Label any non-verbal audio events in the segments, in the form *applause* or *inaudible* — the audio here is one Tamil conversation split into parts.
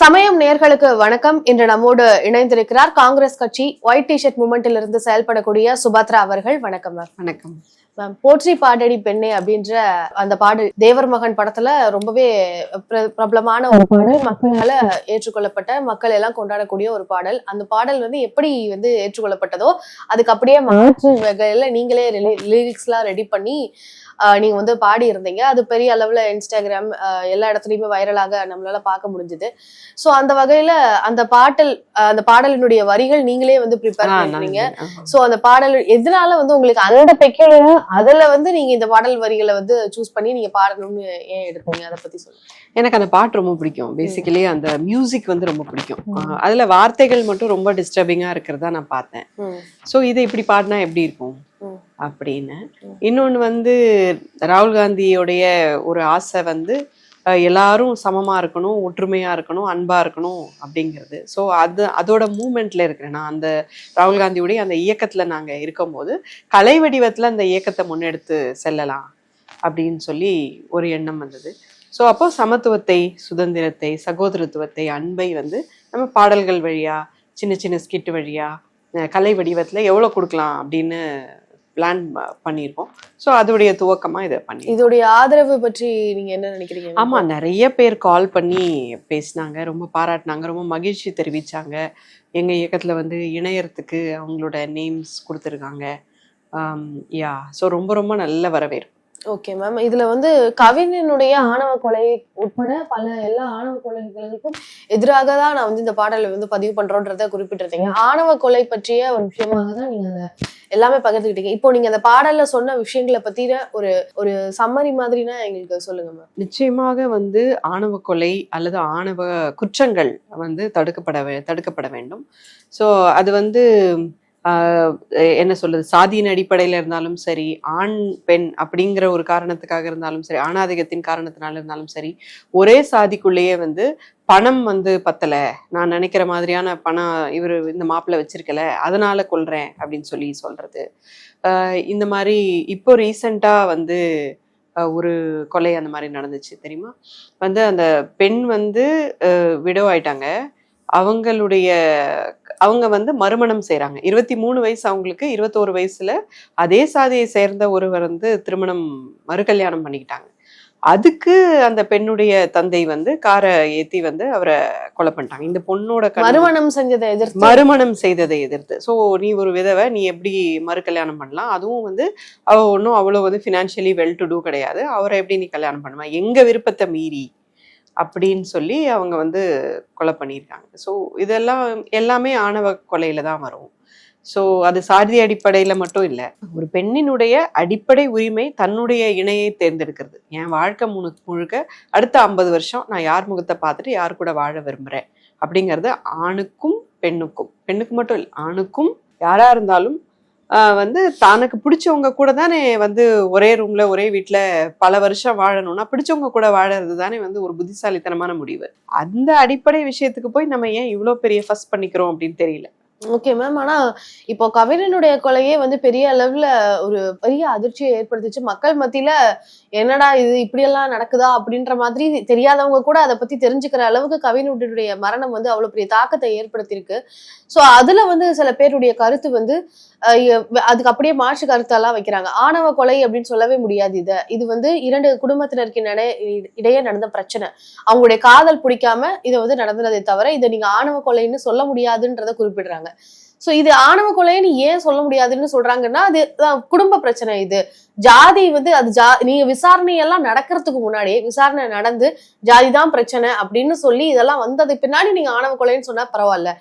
சமயம் நேர்களுக்கு வணக்கம். இன்று நம்மோடு இணைந்திருக்கிறார் காங்கிரஸ் கட்சி ஒயிட் டிஷர்ட் மூமெண்டில் இருந்து செயல்படக்கூடிய சுபத்ரா அவர்கள். வணக்கம் மேம் வணக்கம். மேம் போற்றி பாடடி பெண்ணே அப்படின்ற அந்த பாடல் தேவர் மகன் படத்துல ரொம்பவே பிர- பிரபலமான ஒரு பாடல். மக்களால ஏற்றுக்கொள்ளப்பட்ட மக்கள் எல்லாம் கொண்டாடக்கூடிய ஒரு பாடல். அந்த பாடல் வந்து எப்படி வந்து ஏற்றுக்கொள்ளப்பட்டதோ அதுக்கு அப்படியே மாற்று வகையில நீங்களே லிரிக்ஸ் எல்லாம் ரெடி பண்ணி நீங்க வந்து பாடி இருந்தீங்க அது பெரிய அளவுல இன்ஸ்டாகிராம் எல்லா இடத்துலயுமே வைரலாக நம்மளால பார்க்க முடிஞ்சது. சோ அந்த வகையில அந்த பாட்டல் அந்த பாடலினுடைய வரிகள் நீங்களே வந்து ப்ரிப்பேர். ஆமா. சோ அந்த பாடல் எதனால வந்து உங்களுக்கு அந்த பெக்கியா அதுல வந்து நீங்க இந்த பாடல் வரிகளை வந்து சூஸ் பண்ணி நீங்க பாடணும்னு ஏன் எடுத்தீங்க? அதை பத்தி சொல்லுங்க. எனக்கு அந்த பாட்டு ரொம்ப பிடிக்கும். பேசிக்கலி அந்த மியூசிக் வந்து ரொம்ப பிடிக்கும். அதுல வார்த்தைகள் மட்டும் ரொம்ப டிஸ்டர்பிங்கா இருக்கிறதா நான் பார்த்தேன். ஸோ இதை இப்படி பாடினா எப்படி இருக்கும்? அப்படின்னு. இன்னொன்று வந்து ராகுல் காந்தியோடைய ஒரு ஆசை வந்து எல்லாரும் சமமா இருக்கணும் ஒற்றுமையா இருக்கணும் அன்பா இருக்கணும் அப்படிங்கிறது. ஸோ அது அதோட மூமெண்ட்ல இருக்கிறேன் நான். அந்த ராகுல் காந்தியுடைய அந்த இயக்கத்துல நாங்க இருக்கும்போது கலை வடிவத்துல அந்த இயக்கத்தை முன்னெடுத்து செல்லலாம் அப்படின்னு சொல்லி ஒரு எண்ணம் வந்தது. ஸோ அப்போ சமத்துவத்தை சுதந்திரத்தை சகோதரத்துவத்தை அன்பை வந்து நம்ம பாடல்கள் வழியா சின்ன சின்ன ஸ்கிட் வழியா கலை வடிவத்துல எவ்வளோ கொடுக்கலாம் அப்படின்னு பிளான் பண்ணியிருக்கோம் ஸோ அதோடைய துவக்கமா இதை பண்ணி இதோடைய ஆதரவு பற்றி நீங்க என்ன நினைக்கிறீங்க? ஆமா நிறைய பேர் கால் பண்ணி பேசினாங்க ரொம்ப பாராட்டினாங்க ரொம்ப மகிழ்ச்சி தெரிவிச்சாங்க. எங்க இயக்கத்துல வந்து இணையறதுக்கு அவங்களோட நேம்ஸ் கொடுத்துருக்காங்க. யா ஸோ ரொம்ப ரொம்ப நல்ல வரவேற்பு. ஓகே மேம் இதுல வந்து கவிஞனுடைய ஆணவ கொலை உட்பட பல எல்லா ஆணவ கொலைகளுக்கும் எதிராக தான் நான் வந்து இந்த பாடலை வந்து பதிவு பண்றோன்றத குறிப்பிட்டிருந்தீங்க. ஆணவ கொலை பற்றிய ஒரு விஷயமாக தான் நீங்க அதை எல்லாமே பகிர்ந்துக்கிட்டீங்க இப்போ நீங்க அந்த பாடல்ல சொன்ன விஷயங்களை பத்தின ஒரு ஒரு சம்மரி மாதிரினா எங்களுக்கு சொல்லுங்க மேம் நிச்சயமாக வந்து ஆணவ கொலை அல்லது ஆணவ குற்றங்கள் வந்து தடுக்கப்பட வே- தடுக்கப்பட வேண்டும். ஸோ அது வந்து என்ன சொல்றது சாதியின் அடிப்படையில இருந்தாலும் சரி ஆண் பெண் அப்படிங்கிற ஒரு காரணத்துக்காக இருந்தாலும் சரி ஆணாதிக்கத்தின் காரணத்தினால இருந்தாலும் சரி ஒரே சாதிக்குள்ளேயே வந்து பணம் வந்து பத்தல. நான் நினைக்கிற மாதிரியான பணம் இவர் இந்த மாப்பிள்ளை வச்சிருக்கல அதனால கொல்றேன் அப்படின்னு சொல்லி சொல்றது. ஆஹ், இந்த மாதிரி இப்போ ரீசெண்டா வந்து ஒரு கொலை அந்த மாதிரி நடந்துச்சு தெரியுமா? வந்து அந்த பெண் வந்து விடோ ஆயிட்டாங்க அவங்களுடைய அவங்க வந்து மறுமணம் செய்றாங்க. இருபத்தி மூணு வயசு அவங்களுக்கு இருபத்தோரு வயசுல அதே சாதியை சேர்ந்த ஒருவர் வந்து திருமணம் மறுகல்யாணம் பண்ணிக்கிட்டாங்க. அதுக்கு அந்த பெண்ணுடைய தந்தை வந்து காரை ஏத்தி வந்து அவரை கொலை பண்ணிட்டாங்க. இந்த பொண்ணோட மறுமணம் செஞ்சதை எதிர்த்து? மறுமணம் செய்ததை எதிர்த்து. ஸோ நீ ஒரு விதவை நீ எப்படி மறு கல்யாணம் பண்ணலாம்? அதுவும் வந்து அவ ஒன்றும் அவ்வளோ வந்து ஃபினான்ஷியலி வெல் டு டூ கிடையாது. அவரை எப்படி நீ கல்யாணம் பண்ணுவ? எங்க விருப்பத்தை மீறி அப்படின்னு சொல்லி அவங்க வந்து கொலை பண்ணியிருக்காங்க. ஸோ இதெல்லாம் எல்லாமே ஆணவ கொலையில தான் வரும். ஸோ அது சாதி அடிப்படையில் மட்டும் இல்லை. ஒரு பெண்ணினுடைய அடிப்படை உரிமை தன்னுடைய இணையை தேர்ந்தெடுக்கிறது. என் வாழ்க்கை முழு முழுக்க அடுத்த ஐம்பது வருஷம் நான் யார் முகத்தை பார்த்துட்டு யார் கூட வாழ விரும்புகிறேன் அப்படிங்கிறது ஆணுக்கும் பெண்ணுக்கும். பெண்ணுக்கு மட்டும் இல்லை ஆணுக்கும் யாராக இருந்தாலும் வந்து தனக்கு பிடிச்சவங்க கூட தானே வந்து ஒரே ரூம்ல ஒரே வீட்ல பல வருஷம் வாழணும்னா பிடிச்சவங்க கூட வாழறது தானே வந்து ஒரு புத்திசாலித்தனமான முடிவு. அந்த அடிப்படை விஷயத்துக்கு போய் நம்ம ஏன் இவ்வளோ பெரிய ஃபஸ்ட் பண்ணிக்கிறோம் அப்படின்னு தெரியல. ஓகே மேம் ஆனா இப்போ கவிஞனுடைய கொலையே வந்து பெரிய அளவுல ஒரு பெரிய அதிர்ச்சியை ஏற்படுத்துச்சு. மக்கள் மத்தியில என்னடா இது இப்படியெல்லாம் நடக்குதா அப்படின்ற மாதிரி தெரியாதவங்க கூட அதை பத்தி தெரிஞ்சுக்கிற அளவுக்கு கவிஞனுடைய மரணம் வந்து அவ்வளவு பெரிய தாக்கத்தை ஏற்படுத்தியிருக்கு. சோ அதுல வந்து சில பேருடைய கருத்து வந்து அதுக்கு அப்படியே மாற்று கருத்தெல்லாம் வைக்கிறாங்க. ஆணவ கொலை அப்படின்னு சொல்லவே முடியாது இதை. இது வந்து இரண்டு குடும்பத்தினருக்கு இடையே நடந்த பிரச்சனை. அவங்களுடைய காதல் பிடிக்காம இதை வந்து நடந்ததே தவிர இதை நீங்க ஆணவ கொலைன்னு சொல்ல முடியாதுன்றத குறிப்பிடுறாங்க. சோ இது ஆணவ கொலைன்னு ஏன் சொல்ல முடியாதுன்னு சொல்றாங்கன்னா அது குடும்ப பிரச்சனை இது. ஜாதி வந்து அது ஜா நீங்க விசாரணை எல்லாம் நடக்கிறதுக்கு முன்னாடியே விசாரணை நடந்து ஜாதி தான் பிரச்சனை அப்படின்னு சொல்லி இதெல்லாம் வந்ததுக்கு பின்னாடி நீங்க ஆணவ கொலைன்னு சொன்னா பரவாயில்ல.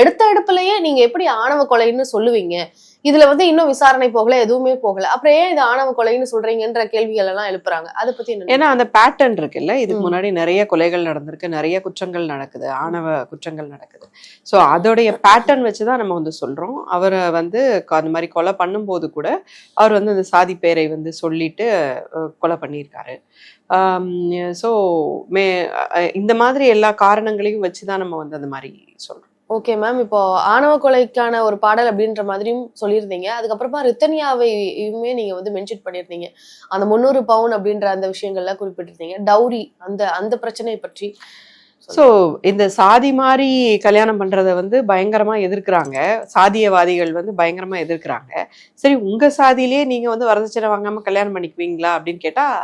எடுத்த எடுப்புலயே நீங்க எப்படி ஆணவ கொலைன்னு சொல்லுவீங்க? இதுல வந்து இன்னும் விசாரணை போகல எதுவுமே போகல. அப்புறம் ஏன் இது ஆணவ கொலைன்னு சொல்றீங்கன்ற கேள்விகள் எல்லாம் எழுப்புறாங்க. அதை பத்தி என்ன ஏன்னா அந்த பேட்டர்ன் இருக்குல்ல? இதுக்கு. முன்னாடி நிறைய கொலைகள் நடந்திருக்கு நிறைய குற்றங்கள் நடக்குது ஆணவ குற்றங்கள் நடக்குது. ஸோ அதோடைய பேட்டர்ன் வச்சு தான் நம்ம வந்து சொல்றோம். அவரை வந்து அந்த மாதிரி கொலை பண்ணும்போது கூட அவர் வந்து அந்த சாதி பேரை வந்து சொல்லிட்டு கொலை பண்ணியிருக்காரு. ஸோ மே இந்த மாதிரி எல்லா காரணங்களையும் வச்சு தான் நம்ம வந்து அந்த மாதிரி சொல்றோம். ஓகே மேம் இப்போ ஆணவ கொலைக்கான ஒரு பாடல் அப்படின்ற மாதிரியும் சொல்லியிருந்தீங்க. அதுக்கப்புறமா ரித்தனியாவையுமே நீங்க வந்து மென்ஷன் பண்ணியிருந்தீங்க. அந்த முந்நூறு பவுன் அப்படின்ற அந்த விஷயங்கள்லாம் குறிப்பிட்டிருந்தீங்க. டவுரி அந்த அந்த பிரச்சனை பற்றி ஸோ இந்த சாதி மாதிரி கல்யாணம் பண்ணுறத வந்து பயங்கரமாக எதிர்க்கிறாங்க. சாதியவாதிகள் வந்து பயங்கரமாக எதிர்க்கிறாங்க. சரி உங்கள் சாதியிலேயே நீங்கள் வந்து வரதட்சணை வாங்காமல் கல்யாணம் பண்ணிக்குவீங்களா அப்படின்னு கேட்டால்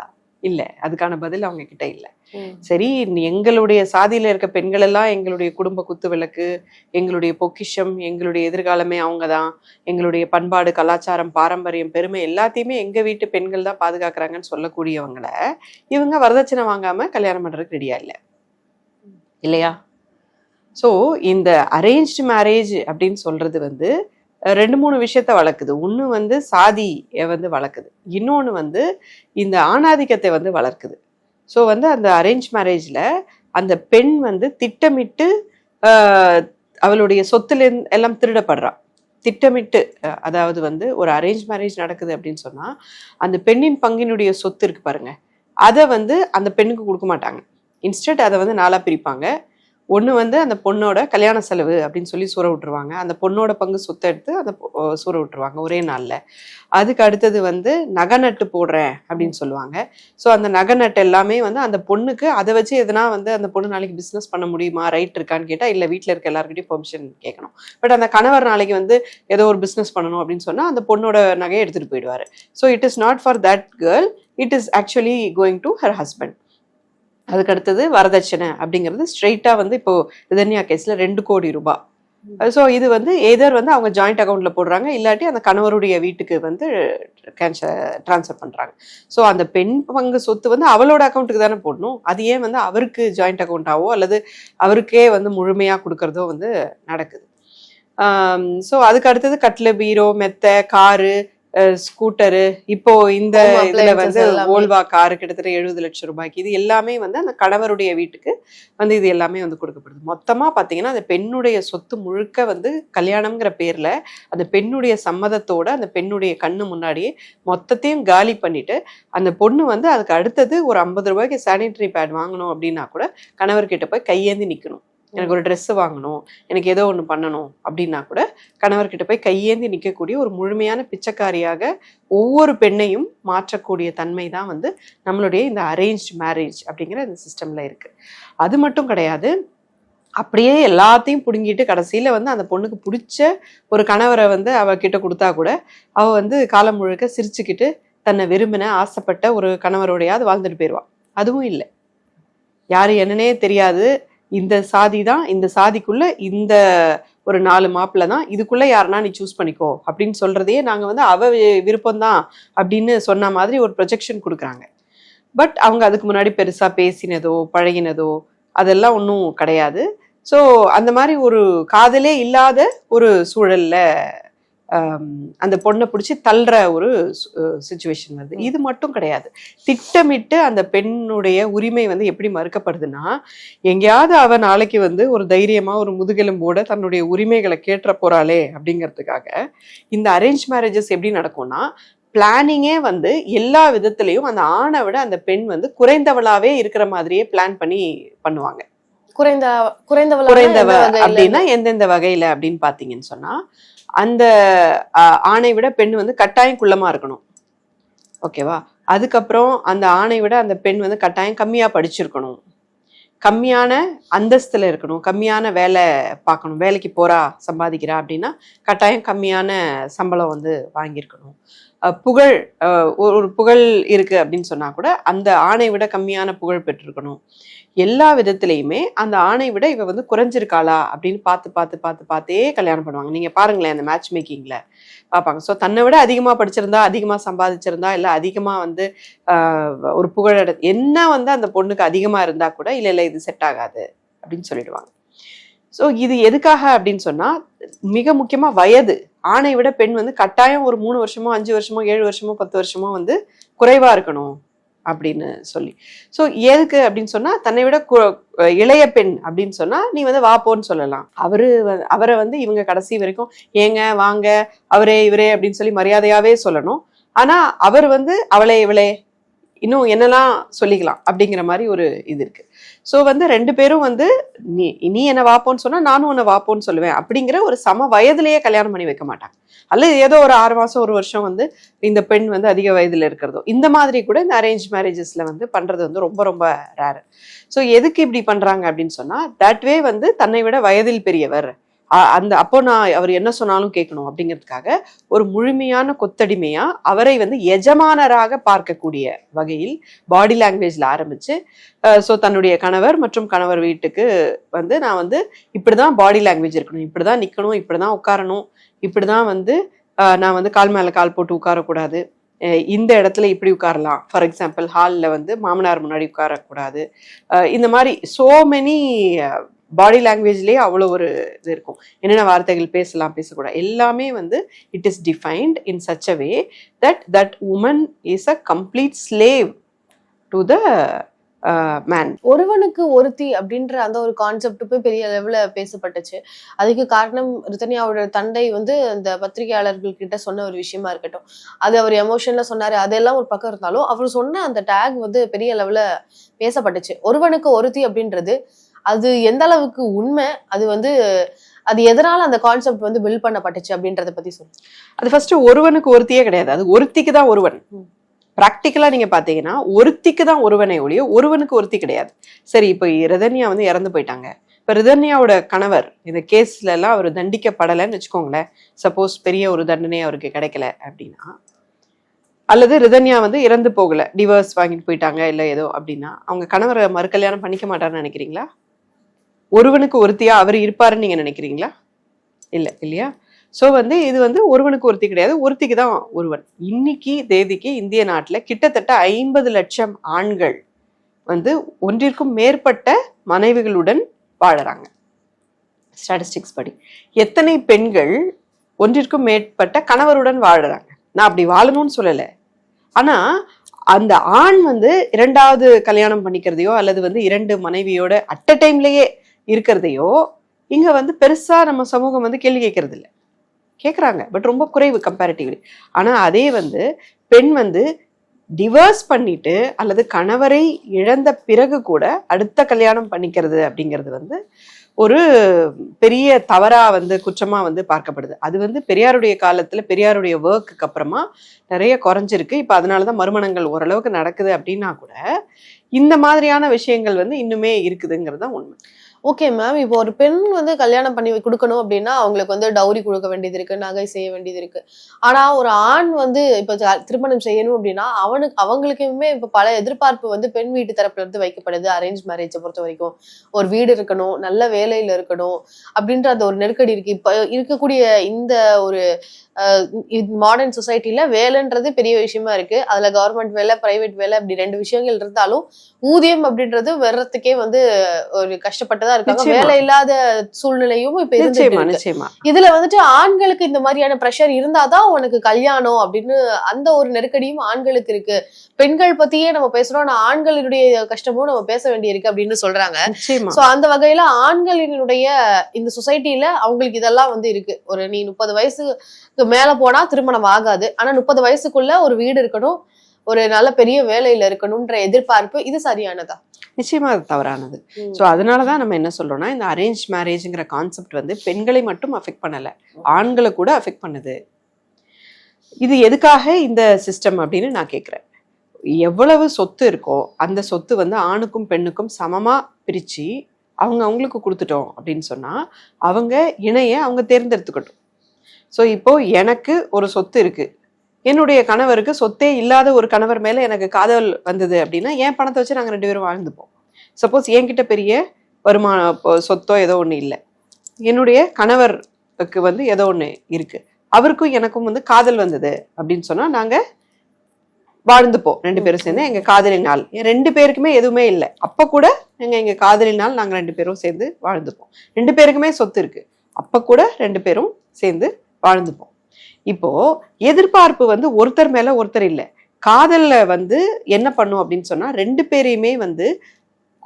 இல்லை. அதுக்கான பதில் அவங்க கிட்ட இல்லை. சரி எங்களுடைய சாதியில இருக்க பெண்கள் எல்லாம் எங்களுடைய குடும்ப குத்து விளக்கு எங்களுடைய பொக்கிஷம் எங்களுடைய எதிர்காலமே அவங்க தான் எங்களுடைய பண்பாடு கலாச்சாரம் பாரம்பரியம் பெருமை எல்லாத்தையுமே எங்க வீட்டு பெண்கள் தான் பாதுகாக்கிறாங்கன்னு சொல்லக்கூடியவங்கள இவங்க வரதட்சணை வாங்காம கல்யாணம் பண்றதுக்கு ரெடியா இல்லை. இல்லையா? ஸோ இந்த அரேஞ்ச்டு மேரேஜ் அப்படின்னு சொல்றது வந்து ரெண்டு மூணு விஷயத்த வளர்க்குது. ஒன்று வந்து சாதியை வந்து வளர்க்குது. இன்னொன்று வந்து இந்த ஆணாதிக்கத்தை வந்து வளர்க்குது. ஸோ வந்து அந்த அரேஞ்ச் மேரேஜில் அந்த பெண் வந்து திட்டமிட்டு அவளுடைய சொத்துலேருந்து எல்லாம் திருடப்படுறா. திட்டமிட்டு அதாவது வந்து ஒரு அரேஞ்ச் மேரேஜ் நடக்குது அப்படின்னு சொன்னால் அந்த பெண்ணின் பங்கினுடைய சொத்து இருக்கு பாருங்க. அதை வந்து அந்த பெண்ணுக்கு கொடுக்க மாட்டாங்க. இன்ஸ்டன்ட் அதை வந்து நாளாக பிரிப்பாங்க. ஒன்று வந்து அந்த பொண்ணோட கல்யாண செலவு அப்படின்னு சொல்லி சூற விட்டுருவாங்க. அந்த பொண்ணோட பங்கு சொத்தை எடுத்து அந்த சூற விட்டுருவாங்க ஒரே நாளில். அதுக்கு அடுத்தது வந்து நகை நட்டு போடுறேன் அப்படின்னு சொல்லுவாங்க. ஸோ அந்த நகை நட்டு எல்லாமே வந்து அந்த பொண்ணுக்கு அதை வச்சு எதனா வந்து அந்த பொண்ணு நாளைக்கு பிஸ்னஸ் பண்ண முடியுமா? ரைட் இருக்கான்னு கேட்டால் இல்லை வீட்டில் இருக்க எல்லாருக்கிட்டையும் பெர்மிஷன் கேட்கணும். பட் அந்த கணவர் நாளைக்கு வந்து ஏதோ ஒரு பிஸ்னஸ் பண்ணணும் அப்படின்னு சொன்னால் அந்த பொண்ணோட நகையை எடுத்துகிட்டு போயிடுவார். So it is not for that girl it is actually going to her husband அதுக்கு அடுத்தது வரதட்சணை அப்படிங்கிறது ஸ்ட்ரெயிட்டாக வந்து இப்போ ரிதன்யா கேஸில் ரெண்டு கோடி ரூபாய் ஸோ இது வந்து எதர் வந்து அவங்க ஜாயிண்ட் அக்கௌண்ட்ல போடுறாங்க இல்லாட்டி அந்த கணவருடைய வீட்டுக்கு வந்து ட்ரான்ஸ்ஃபர் பண்றாங்க. ஸோ அந்த பெண் பங்கு சொத்து வந்து அவளோட அக்கௌண்ட்டுக்கு தானே போடணும். அது ஏன் வந்து அவருக்கு ஜாயிண்ட் அக்கௌண்ட்டாவோ அல்லது அவருக்கே வந்து முழுமையாக கொடுக்கறதோ வந்து நடக்குது. ஸோ அதுக்கு அடுத்தது கட்டில் பீரோ மெத்தை காரு ஸ்கூட்டரு இப்போ இந்த இதுல வந்து. ஓல்வா காரு கிட்டத்தட்ட எழுபது லட்சம் ரூபாய்க்கு. இது எல்லாமே வந்து அந்த கணவருடைய வீட்டுக்கு வந்து இது எல்லாமே வந்து கொடுக்கப்படுது. மொத்தமா பாத்தீங்கன்னா அந்த பெண்ணுடைய சொத்து முழுக்க வந்து கல்யாணம்ங்கிற பேர்ல அந்த பெண்ணுடைய சம்மதத்தோட அந்த பெண்ணுடைய கண்ணு முன்னாடியே மொத்தத்தையும் காலி பண்ணிட்டு அந்த பொண்ணு வந்து அதுக்கு அடுத்தது ஒரு ஐம்பது ரூபாய்க்கு சானிட்டரி பேட் வாங்கணும் அப்படின்னா கூட கணவர்கிட்ட போய் கையேந்தி நிக்கணும். எனக்கு ஒரு ட்ரெஸ் வாங்கணும் எனக்கு ஏதோ ஒன்று பண்ணணும் அப்படின்னா கூட கணவர்கிட்ட போய் கையேந்தி நிற்கக்கூடிய ஒரு முழுமையான பிச்சைக்காரியாக ஒவ்வொரு பெண்ணையும் மாற்றக்கூடிய தன்மை தான் வந்து நம்மளுடைய இந்த அரேஞ்ச் மேரேஜ் அப்படிங்கிற இந்த சிஸ்டம்ல இருக்கு. அது மட்டும் கிடையாது அப்படியே எல்லாத்தையும் பிடுங்கிட்டு கடைசியில் வந்து அந்த பொண்ணுக்கு பிடிச்ச ஒரு கணவரை வந்து அவகிட்ட கொடுத்தா கூட அவள் வந்து காலம் முழுக்க சிரிச்சுக்கிட்டு தன்னை விரும்பின ஆசைப்பட்ட ஒரு கணவரோடையாவது வாழ்ந்துட்டு போயிடுவான் அதுவும் இல்லை. யார் என்னன்னே தெரியாது. இந்த சாதி தான் இந்த சாதிக்குள்ள இந்த ஒரு நாலு மாப்பிள்ளை தான் இதுக்குள்ள யாருன்னா நீ சூஸ் பண்ணிக்கோ அப்படின்னு சொல்றதையே நாங்க வந்து அவ விருப்பம் தான் அப்படின்னு சொன்ன மாதிரி ஒரு ப்ரொஜெக்ஷன் கொடுக்குறாங்க. பட் அவங்க அதுக்கு முன்னாடி பெருசா பேசினதோ பழகினதோ அதெல்லாம் ஒன்றும் கிடையாது. ஸோ அந்த மாதிரி ஒரு காதலே இல்லாத ஒரு சூழல்ல அந்த பொண்ணை பிடிச்சி தள்ளுற ஒரு சுச்சுவேஷன் வருது. இது மட்டும் கிடையாது. திட்டமிட்டு அந்த பெண்ணுடைய உரிமை வந்து எப்படி மறுக்கப்படுதுன்னா எங்கேயாவது அவ நாளைக்கு வந்து ஒரு தைரியமா ஒரு முதுகெலும்போட தன்னுடைய உரிமைகளை கேட்டுற போறாளே அப்படிங்கிறதுக்காக இந்த அரேஞ்ச் மேரேஜஸ் எப்படி நடக்கும்னா பிளானிங்கே வந்து எல்லா விதத்திலையும் அந்த ஆணை விட அந்த பெண் வந்து குறைந்தவளாவே இருக்கிற மாதிரியே பிளான் பண்ணி பண்ணுவாங்க. குறைந்த குறைந்தவள குறைந்தவ அப்படின்னா எந்தெந்த வகையில அப்படின்னு பாத்தீங்கன்னு சொன்னா அந்த ஆணை விட பெண் வந்து கட்டாயம் குள்ளமா இருக்கணும். ஓகேவா? அதுக்கப்புறம் அந்த ஆணை விட அந்த பெண் வந்து கட்டாயம் கம்மியா படிச்சிருக்கணும். கம்மியான அந்தஸ்தில் இருக்கணும். கம்மியான வேலை பார்க்கணும். வேலைக்கு போறா சம்பாதிக்கிறா அப்படின்னா கட்டாயம் கம்மியான சம்பளம் வந்து வாங்கியிருக்கணும். புகழ் ஒரு ஒரு புகழ் இருக்கு அப்படின்னு சொன்னா கூட அந்த ஆணை விட கம்மியான புகழ் பெற்றிருக்கணும். எல்லா விதத்திலையுமே அந்த ஆணை விட இவ வந்து குறைஞ்சிருக்காளா அப்படின்னு பார்த்து பார்த்து பார்த்து பார்த்தே கல்யாணம் பண்ணுவாங்க. நீங்க பாருங்களேன் அந்த மேட்ச் மேக்கிங்ல பார்ப்பாங்க. ஸோ தன்னை விட அதிகமாக படிச்சிருந்தா அதிகமாக சம்பாதிச்சிருந்தா இல்லை அதிகமாக வந்து ஒரு புகழ என்ன வந்து அந்த பொண்ணுக்கு அதிகமாக இருந்தா கூட இல்லை இல்லை இது செட் ஆகாது அப்படின்னு சொல்லிடுவாங்க. ஸோ இது எதுக்காக அப்படின்னு சொன்னா மிக முக்கியமாக வயது. ஆணை விட பெண் வந்து கட்டாயம் ஒரு மூணு வருஷமோ அஞ்சு வருஷமோ ஏழு வருஷமோ பத்து வருஷமோ வந்து குறைவாக இருக்கணும் அப்படின்னு சொல்லி. ஸோ எதுக்கு அப்படின்னு சொன்னா தன்னை விட இளைய பெண் அப்படின்னு சொன்னா நீ வந்து வாப்போன்னு சொல்லலாம். அவரு வ- அவரை வந்து இவங்க கடைசி வரைக்கும் ஏங்க வாங்க அவரே இவரே அப்படின்னு சொல்லி மரியாதையாவே சொல்லணும். ஆனா அவர் வந்து அவளே இவளே இன்னும் என்னெல்லாம் சொல்லிக்கலாம் அப்படிங்கிற மாதிரி ஒரு இது இருக்கு. ஸோ வந்து ரெண்டு பேரும் வந்து நீ நீ என்ன வாப்போன்னு சொன்னால் நானும் உன்னை வாப்போன்னு சொல்லுவேன். அப்படிங்கிற ஒரு சம வயதிலேயே கல்யாணம் பண்ணி வைக்க மாட்டாங்க. அல்லது ஏதோ ஒரு ஆறு மாதம் ஒரு வருஷம் வந்து இந்த பெண் வந்து அதிக வயதில் இருக்கிறதோ இந்த மாதிரி கூட இந்த அரேஞ்ச் மேரேஜஸில் வந்து பண்ணுறது வந்து ரொம்ப ரொம்ப ரேரு ஸோ எதுக்கு இப்படி பண்ணுறாங்க அப்படின்னு சொன்னால் தட் வே வந்து தன்னை விட வயதில் பெரியவர். அந்த அப்போ நான் அவர் என்ன சொன்னாலும் கேட்கணும் அப்படிங்கிறதுக்காக ஒரு முழுமையான கொத்தடிமையா அவரை வந்து எஜமானராக பார்க்கக்கூடிய வகையில் பாடி லாங்குவேஜ்ல ஆரம்பிச்சு ஸோ தன்னுடைய கணவர் மற்றும் கணவர் வீட்டுக்கு வந்து நான் வந்து இப்படிதான் பாடி லாங்குவேஜ் இருக்கணும் இப்படிதான் நிக்கணும் இப்படிதான் உட்காரணும் இப்படிதான் வந்து நான் வந்து கால் மேல கால் போட்டு உட்காரக்கூடாது. இந்த இடத்துல இப்படி உட்காரலாம். ஃபார் எக்ஸாம்பிள் ஹாலில் வந்து மாமனார் முன்னாடி உட்காரக்கூடாது. இந்த மாதிரி சோ மெனி பாடி லாங்குவேஜ்லேயே அவ்வளோ ஒரு இது இருக்கும். என்னென்ன வார்த்தைகள் பேசலாம் பேசக்கூடாது. எல்லாமே வந்து it is defined in such a way that that woman is a complete slave to the man ஒருவனுக்கு ஒருத்தி அப்படின்ற அந்த ஒரு கான்செப்ட் போய் பெரிய அளவில் பேசப்பட்டுச்சு. அதுக்கு காரணம் ரித்தன்யாவோட தந்தை வந்து அந்த பத்திரிகையாளர்கள் கிட்ட சொன்ன ஒரு விஷயமா இருக்கட்டும். அது அவர் எமோஷன்ல சொன்னாரு. அதெல்லாம் ஒரு பக்கம் இருந்தாலும் அவர் சொன்ன அந்த டேக் வந்து பெரிய அளவில் பேசப்பட்டுச்சு. ஒருவனுக்கு ஒருத்தி அப்படின்றது அது எந்த அளவுக்கு உண்மை அது வந்து அது எதனால அந்த கான்செப்ட் வந்து பில்ட் பண்ணப்பட்டுச்சு அப்படின்றத பத்தி சொல்லுங்க அது ஃபர்ஸ்ட் ஒருவனுக்கு ஒருத்தியே கிடையாது. அது ஒருத்திக்கு தான் ஒருவன். ம். ப்ராக்டிக்கலா நீங்க பாத்தீங்கன்னா ஒருத்திக்கு தான் ஒருவனை ஒழிய ஒருவனுக்கு ஒருத்தி கிடையாது. சரி இப்போ ரிதன்யா வந்து இறந்து போயிட்டாங்க. இப்போ ரிதன்யாவோட கணவர் இந்த கேஸ்ல எல்லாம் அவர் தண்டிக்கப்படலைன்னு வச்சுக்கோங்களேன். சப்போஸ் பெரிய ஒரு தண்டனை அவருக்கு கிடைக்கல அப்படின்னா அல்லது ரிதன்யா வந்து இறந்து போகல டிவோர்ஸ் வாங்கிட்டு போயிட்டாங்க இல்ல ஏதோ அப்படின்னா அவங்க கணவரை மறுகல்யாணம் பண்ணிக்க மாட்டாருன்னு நினைக்கிறீங்களா? ஒருவனுக்கு ஒருத்தியா அவர் இருப்பாருன்னு நீங்க நினைக்கிறீங்களா? இல்லை இல்லையா? ஸோ வந்து இது வந்து ஒருவனுக்கு ஒருத்தி கிடையாது ஒருத்திக்கு தான் ஒருவன். இன்னைக்கு தேதிக்கு இந்திய நாட்டில் கிட்டத்தட்ட ஐம்பது லட்சம் ஆண்கள் வந்து ஒன்றிற்கும் மேற்பட்ட மனைவிகளுடன் வாழறாங்க. ஸ்டாட்டிஸ்டிக்ஸ் படி. எத்தனை பெண்கள் ஒன்றிற்கும் மேற்பட்ட கணவருடன் வாழறாங்க? நான் அப்படி வாழணும்னு சொல்லலை. ஆனா அந்த ஆண் வந்து இரண்டாவது கல்யாணம் பண்ணிக்கிறதையோ அல்லது வந்து இரண்டு மனைவியோட அட் அ டைம்லயே இருக்கிறதையோ இங்க வந்து பெருசா நம்ம சமூகம் வந்து கேள்வி கேட்கறது இல்லை கேட்குறாங்க பட் ரொம்ப குறைவு கம்பேரிட்டிவ்லி ஆனா அதே வந்து பெண் வந்து டிவோர்ஸ் பண்ணிட்டு அல்லது கணவரை இழந்த பிறகு கூட அடுத்த கல்யாணம் பண்ணிக்கிறது அப்படிங்கிறது வந்து ஒரு பெரிய தவறா வந்து குற்றமா வந்து பார்க்கப்படுது. அது வந்து பெரியாருடைய காலத்துல பெரியாருடைய ஒர்க்குக்கு அப்புறமா நிறைய குறைஞ்சிருக்கு. இப்ப அதனாலதான் மறுமணங்கள் ஓரளவுக்கு நடக்குது அப்படின்னா கூட இந்த மாதிரியான விஷயங்கள் வந்து இன்னுமே இருக்குதுங்கிறது தான் உண்மை. ஓகே மேம் இப்போ ஒரு பெண் வந்து கல்யாணம் பண்ணி கொடுக்கணும் அப்படின்னா அவங்களுக்கு வந்து டவுரி கொடுக்க வேண்டியது இருக்கு நகை செய்ய வேண்டியது இருக்கு ஆனா ஒரு ஆண் வந்து இப்போ திருமணம் செய்யணும் அப்படின்னா அவனுக்கு அவங்களுக்குமே இப்போ பல எதிர்பார்ப்பு வந்து பெண் வீட்டு தரப்புல இருந்து வைக்கப்படுது அரேஞ்ச் மேரேஜை பொறுத்த வரைக்கும். ஒரு வீடு இருக்கணும் நல்ல வேலையில இருக்கணும் அப்படின்ற அந்த ஒரு நெருக்கடி இருக்கு. இப்போ இருக்கக்கூடிய இந்த ஒரு மாடர்ன் சொசைட்டில வேலைன்றது பெரிய விஷயமா இருக்கு. அதுல கவர்மெண்ட் வேலை பிரைவேட் வேலை அப்படி ரெண்டு விஷயங்கள் இருந்தாலும் ஊதியம் அப்படின்றது வர்றதுக்கே வந்து ஒரு கஷ்டப்பட்டுதான் இருக்காங்க. வேலை இல்லாத சூழ்நிலையும் இப்ப இதுல வந்துட்டு ஆண்களுக்கு இந்த மாதிரியான ப்ரெஷர் இருந்தாதான் உனக்கு கல்யாணம் அப்படின்னு அந்த ஒரு நெருக்கடியும் ஆண்களுக்கு இருக்கு. பெண்கள் பத்தியே நம்ம பேசுறோம். ஆனா ஆண்களுடைய கஷ்டமும் நம்ம பேச வேண்டியிருக்கு அப்படின்னு சொல்றாங்க. சோ அந்த வகையில ஆண்களினுடைய இந்த சொசைட்டில அவங்களுக்கு இதெல்லாம் வந்து இருக்கு. ஒரு நீ முப்பது வயசுக்கு மேல போனா திருமணம் ஆகாது. ஆனா முப்பது வயசுக்குள்ள ஒரு வீடு இருக்கணும் ஒரு நல்ல பெரிய வேலையில இருக்கணும்ன்ற எதிர்பார்ப்பு இது சரியானதா? நிச்சயமா அது தவறானது. ஸோ அதனால தான் நம்ம என்ன சொல்றோம்னா இந்த அரேஞ்ச் மேரேஜ்ங்கிற கான்செப்ட் வந்து பெண்களை மட்டும் அஃபெக்ட் பண்ணல. ஆண்களை கூட அஃபெக்ட் பண்ணுது. இது எதுக்காக இந்த சிஸ்டம் அப்படின்னு நான் கேட்குறேன் எவ்வளவு சொத்து இருக்கோ அந்த சொத்து வந்து ஆணுக்கும் பெண்ணுக்கும் சமமா பிரிச்சு அவங்க அவங்களுக்கு கொடுத்துட்டோம் அப்படின்னு சொன்னா அவங்க இணைய அவங்க தேர்ந்தெடுத்துக்கட்டும். ஸோ இப்போ எனக்கு ஒரு சொத்து இருக்கு. என்னுடைய கணவருக்கு சொத்தே இல்லாத ஒரு கணவர் மேல எனக்கு காதல் வந்தது அப்படின்னா என் பணத்தை வச்சு நாங்கள் ரெண்டு பேரும் வாழ்ந்துப்போம். சப்போஸ் என்கிட்ட பெரிய வருமான சொத்தோ ஏதோ ஒன்று இல்லை. என்னுடைய கணவருக்கு வந்து ஏதோ ஒன்று இருக்கு. அவருக்கும் எனக்கும் வந்து காதல் வந்தது அப்படின்னு சொன்னா நாங்க வாழ்ந்துப்போம். ரெண்டு பேரும் சேர்ந்து எங்க காதலினால். ரெண்டு பேருக்குமே எதுவுமே இல்லை. அப்ப கூட எங்க எங்க காதலினால் நாங்க ரெண்டு பேரும் சேர்ந்து வாழ்ந்துப்போம். ரெண்டு பேருக்குமே சொத்து இருக்கு. அப்ப கூட ரெண்டு பேரும் சேர்ந்து வாழ்ந்துப்போம் இப்போ எதிர்பார்ப்பு வந்து ஒருத்தர் மேல ஒருத்தர் இல்லை. காதல்ல வந்து என்ன பண்ணும் அப்படின்னு சொன்னா ரெண்டு பேரையுமே வந்து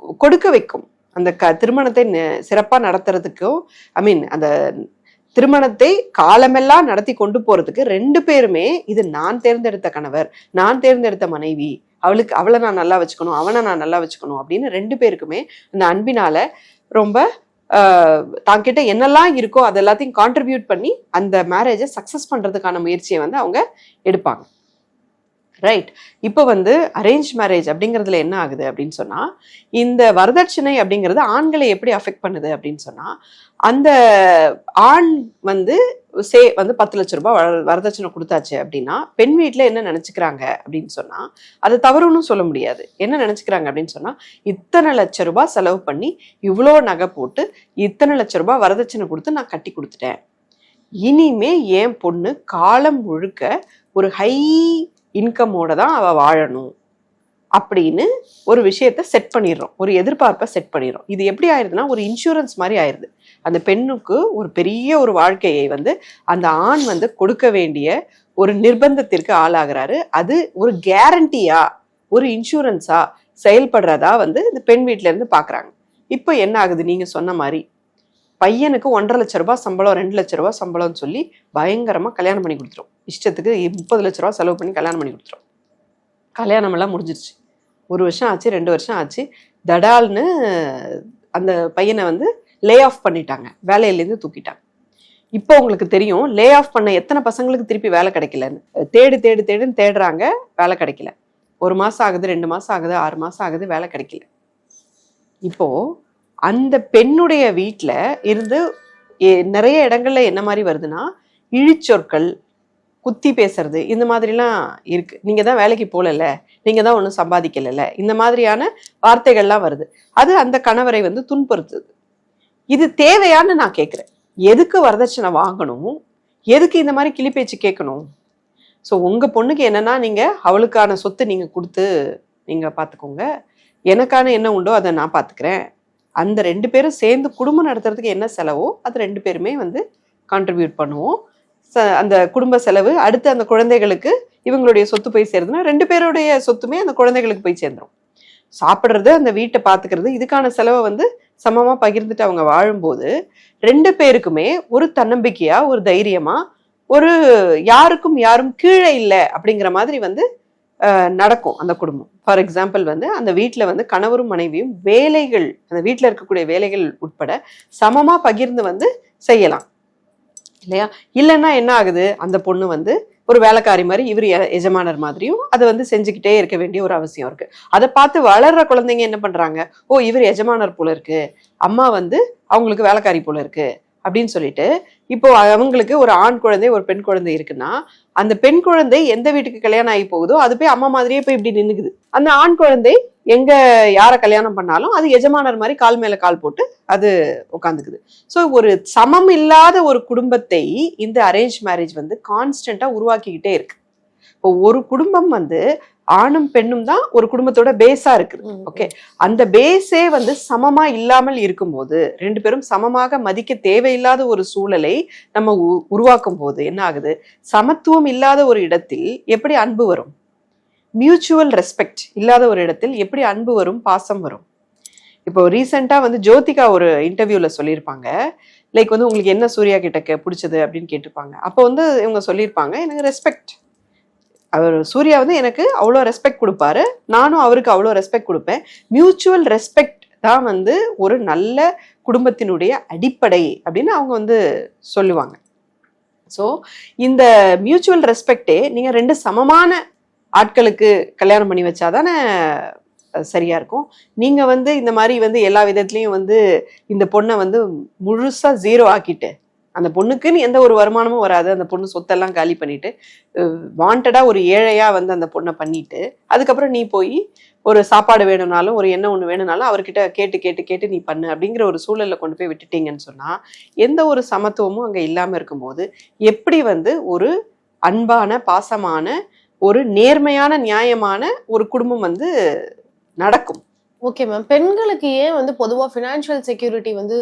கொ- கொடுக்க வைக்கும். அந்த க திருமணத்தை சிறப்பா நடத்துறதுக்கும் ஐ மீன் அந்த திருமணத்தை காலமெல்லாம் நடத்தி கொண்டு போறதுக்கு ரெண்டு பேருமே இது நான் தேர்ந்தெடுத்த கணவர் நான் தேர்ந்தெடுத்த மனைவி அவளுக்கு அவளை நான் நல்லா வச்சுக்கணும் அவனை நான் நல்லா வச்சுக்கணும் அப்படின்னு ரெண்டு பேருக்குமே அந்த அன்பினால ரொம்ப தாங்கிட்ட என்னெல்லாம் இருக்கோ அது எல்லாத்தையும் கான்ட்ரிபியூட் பண்ணி அந்த மேரேஜை சக்ஸஸ் பண்ணுறதுக்கான முயற்சியை வந்து அவங்க எடுப்பாங்க. ரைட் இப்போ வந்து அரேஞ்ச் மேரேஜ் அப்படிங்கிறதுல என்ன ஆகுது அப்படின்னு சொன்னால் இந்த வரதட்சணை அப்படிங்கிறது ஆண்களை எப்படி அஃபெக்ட் பண்ணுது அப்படின்னு சொன்னால் அந்த ஆண் வந்து சே வந்து பத்து லட்ச ரூபாய் வர- வரதட்சணை கொடுத்தாச்சு அப்படின்னா பெண் வீட்டில் என்ன நினச்சிக்கிறாங்க அப்படின்னு சொன்னால் அது தவறுன்னு சொல்ல முடியாது. என்ன நினச்சிக்கிறாங்க அப்படின்னு சொன்னால் இத்தனை லட்ச ரூபாய் செலவு பண்ணி இவ்வளோ நகை போட்டு இத்தனை லட்ச ரூபாய் வரதட்சணை கொடுத்து நான் கட்டி கொடுத்துட்டேன். இனிமே என் பொண்ணு காலம் முழுக்க ஒரு ஹை இன்கமோட தான் அவள் வாழணும். அப்படின்னு ஒரு விஷயத்த செட் பண்ணிடுறோம். ஒரு எதிர்பார்ப்பை செட் பண்ணிடுறோம். இது எப்படி ஆயிருதுன்னா ஒரு இன்சூரன்ஸ் மாதிரி ஆயிடுது அந்த பெண்ணுக்கு ஒரு பெரிய ஒரு வாழ்க்கையை வந்து அந்த ஆண் வந்து கொடுக்க வேண்டிய ஒரு நிர்பந்தத்திற்கு ஆளாகிறாரு. அது ஒரு கேரண்டியா ஒரு இன்சூரன்ஸா செயல்படுறதா வந்து இந்த பெண் வீட்ல இருந்து பாக்குறாங்க. இப்போ என்ன ஆகுது? நீங்க சொன்ன மாதிரி பையனுக்கு ஒன்றரை லட்ச ரூபாய் சம்பளம் ரெண்டு லட்ச ரூபாய் சம்பளம்னு சொல்லி பயங்கரமா கல்யாணம் பண்ணி கொடுத்துரும். இஷ்டத்துக்கு முப்பது லட்ச ரூபாய் செலவு பண்ணி கல்யாணம் பண்ணி கொடுத்துரும். கல்யாணம் எல்லாம் முடிஞ்சிருச்சு. ஒரு வருஷம் ஆச்சு ரெண்டு வருஷம் ஆச்சு. தடால்னு அந்த பையனை வந்து லே ஆஃப் பண்ணிட்டாங்க. வேலையிலேருந்து தூக்கிட்டாங்க. இப்போ உங்களுக்கு தெரியும் லே ஆஃப் பண்ண எத்தனை பசங்களுக்கு திருப்பி வேலை கிடைக்கலன்னு. தேடு தேடு தேடுன்னு தேடுறாங்க வேலை கிடைக்கல. ஒரு மாதம் ஆகுது ரெண்டு மாதம் ஆகுது ஆறு மாதம் ஆகுது வேலை கிடைக்கல. இப்போ அந்த பெண்ணுடைய வீட்டில் இருந்து நிறைய இடங்கள்ல என்ன மாதிரி வருதுன்னா இழிச்சொற்கள் குத்தி பேசுறது இந்த மாதிரிலாம் இருக்கு. நீங்க தான் வேலைக்கு போகல நீங்க தான் ஒன்றும் சம்பாதிக்கல இந்த மாதிரியான வார்த்தைகள்லாம் வருது. அது அந்த கணவரை வந்து துன்புறுத்துது. இது தேவையான்னு நான் கேட்குறேன் எதுக்கு வரதட்சணை வாங்கணும்? எதுக்கு இந்த மாதிரி கிளி பேச்சு கேட்கணும்? ஸோ உங்கள் பொண்ணுக்கு என்னன்னா நீங்கள் அவளுக்கான சொத்து நீங்கள் கொடுத்து நீங்கள் பார்த்துக்கோங்க எனக்கான என்ன உண்டோ அதை நான் பார்த்துக்கிறேன் அந்த ரெண்டு பேரும் சேர்ந்து குடும்பம் நடத்துறதுக்கு என்ன செலவோ அது ரெண்டு பேருமே வந்து கான்ட்ரிபியூட் பண்ணுவோம். ச- அந்த குடும்ப செலவு அடுத்து அந்த குழந்தைகளுக்கு இவங்களுடைய சொத்து போய் சேருதுன்னா ரெண்டு பேருடைய சொத்துமே அந்த குழந்தைகளுக்கு போய் சேர்ந்துரும். சாப்பிட்றது அந்த வீட்டை பார்த்துக்கிறது இதுக்கான செலவை வந்து சமமாக பகிர்ந்துட்டு அவங்க வாழும்போது ரெண்டு பேருக்குமே ஒரு தன்னம்பிக்கையா ஒரு தைரியமா ஒரு யாருக்கும் யாரும் கீழே இல்லை அப்படிங்கிற மாதிரி வந்து நடக்கும் அந்த குடும்பம். ஃபார் எக்ஸாம்பிள் வந்து அந்த வீட்டில் வந்து கணவரும் மனைவியும் வேலைகள் அந்த வீட்டில் இருக்கக்கூடிய வேலைகள் உட்பட சமமாக பகிர்ந்து வந்து செய்யலாம். இல்லையா? இல்லைன்னா என்ன ஆகுது? அந்த பொண்ணு வந்து ஒரு வேலைக்காரி மாதிரி இவர் எஜமானர் மாதிரியும் அதை வந்து செஞ்சுக்கிட்டே இருக்க வேண்டிய ஒரு அவசியம் இருக்கு. அதை பார்த்து வளர்ற குழந்தைங்க என்ன பண்றாங்க? ஓ இவர் எஜமானர் போல இருக்கு. அம்மா வந்து அவங்களுக்கு வேலைக்காரி போல இருக்கு அப்படின்னு சொல்லிட்டு இப்போ அவங்களுக்கு ஒரு ஆண் குழந்தை ஒரு பெண் குழந்தை இருக்குன்னா அந்த பெண் குழந்தை எந்த வீட்டுக்கு கல்யாணம் ஆகி போகுதோ அது போய் அம்மா மாதிரியே போய் இப்படி நின்னுக்குது. அந்த ஆண் குழந்தை எங்க யாரை கல்யாணம் பண்ணாலும் அது எஜமானர் மாதிரி கால் மேல கால் போட்டு அது உட்காந்துக்குது ஸோ ஒரு சமம் இல்லாத ஒரு குடும்பத்தை இந்த அரேஞ்ச் மேரேஜ் வந்து கான்ஸ்டண்டா உருவாக்கிக்கிட்டே இருக்கு. இப்போ ஒரு குடும்பம் வந்து ஆணும் பெண்ணும் தான் ஒரு குடும்பத்தோட பேஸா இருக்குது. ஓகே அந்த பேஸே வந்து சமமா இல்லாமல் இருக்கும்போது ரெண்டு பேரும் சமமாக மதிக்க தேவையில்லாத ஒரு சூழலை நம்ம உருவாக்கும் போது என்ன ஆகுது? சமத்துவம் இல்லாத ஒரு இடத்தில் எப்படி அன்பு வரும்? மியூச்சுவல் ரெஸ்பெக்ட் இல்லாத ஒரு இடத்தில் எப்படி அன்பு வரும் பாசம் வரும்? இப்போ ரீசெண்டாக வந்து ஜோதிகா ஒரு இன்டர்வியூவில் சொல்லியிருப்பாங்க. லைக் வந்து உங்களுக்கு என்ன சூர்யா கிட்ட பிடிச்சது அப்படின்னு கேட்டிருப்பாங்க. அப்போ வந்து இவங்க சொல்லியிருப்பாங்க எனக்கு ரெஸ்பெக்ட் அவர் சூர்யா வந்து எனக்கு அவ்வளோ ரெஸ்பெக்ட் கொடுப்பாரு. நானும் அவருக்கு அவ்வளோ ரெஸ்பெக்ட் கொடுப்பேன். மியூச்சுவல் ரெஸ்பெக்ட் தான் வந்து ஒரு நல்ல குடும்பத்தினுடைய அடிப்படை அப்படின்னு அவங்க வந்து சொல்லுவாங்க. ஸோ இந்த மியூச்சுவல் ரெஸ்பெக்டே நீங்கள் ரெண்டு சமமான ஆட்களுக்கு கல்யாணம் பண்ணி வச்சாதானே அஹ், சரியா இருக்கும். நீங்க வந்து இந்த மாதிரி வந்து எல்லா விதத்துலயும் வந்து இந்த பொண்ணை வந்து முழுசா ஜீரோ ஆக்கிட்டு அந்த பொண்ணுக்குன்னு எந்த ஒரு வருமானமும் வராது. அந்த பொண்ணு சொத்தெல்லாம் காலி பண்ணிட்டு வாண்டடா ஒரு ஏழையா வந்து அந்த பொண்ணை பண்ணிட்டு அதுக்கப்புறம் நீ போய் ஒரு சாப்பாடு வேணும்னாலும் ஒரு என்ன ஒண்ணு வேணும்னாலும் அவர்கிட்ட கேட்டு கேட்டு கேட்டு நீ பண்ணு அப்படிங்கிற ஒரு சூழல்ல கொண்டு போய் விட்டுட்டீங்கன்னு சொன்னா எந்த ஒரு சமத்துவமும் அங்க இல்லாம இருக்கும்போது எப்படி வந்து ஒரு அன்பான பாசமான ஒரு நேர்மையான நியாயமான ஒரு குடும்பம் வந்து நடக்கும். Okay ma'am. பெண்களுக்கு ஏன் வந்து பொதுவாக ஃபினான்ஷியல் செக்யூரிட்டி வந்து